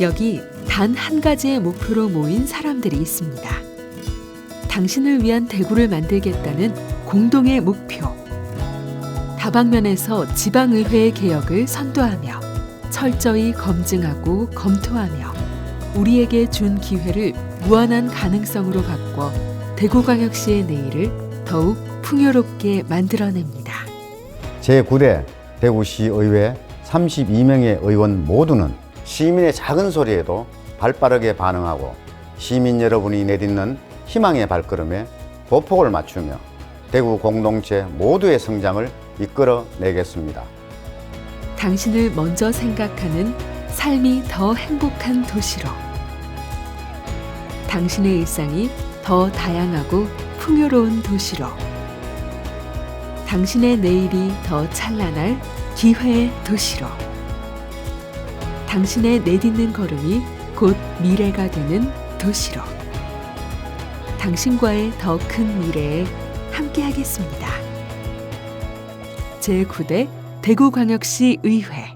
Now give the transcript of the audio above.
여기 단 한 가지의 목표로 모인 사람들이 있습니다. 당신을 위한 대구를 만들겠다는 공동의 목표. 다방면에서 지방의회의 개혁을 선도하며 철저히 검증하고 검토하며 우리에게 준 기회를 무한한 가능성으로 바꿔 대구광역시의 내일을 더욱 풍요롭게 만들어냅니다. 제9대 대구시의회 32명의 의원 모두는 시민의 작은 소리에도 발빠르게 반응하고 시민 여러분이 내딛는 희망의 발걸음에 보폭을 맞추며 대구 공동체 모두의 성장을 이끌어 내겠습니다. 당신을 먼저 생각하는 삶이 더 행복한 도시로. 당신의 일상이 더 다양하고 풍요로운 도시로. 당신의 내일이 더 찬란할 기회의 도시로 당신의 내딛는 걸음이 곧 미래가 되는 도시로 당신과의 더 큰 미래에 함께하겠습니다. 제9대 대구광역시 의회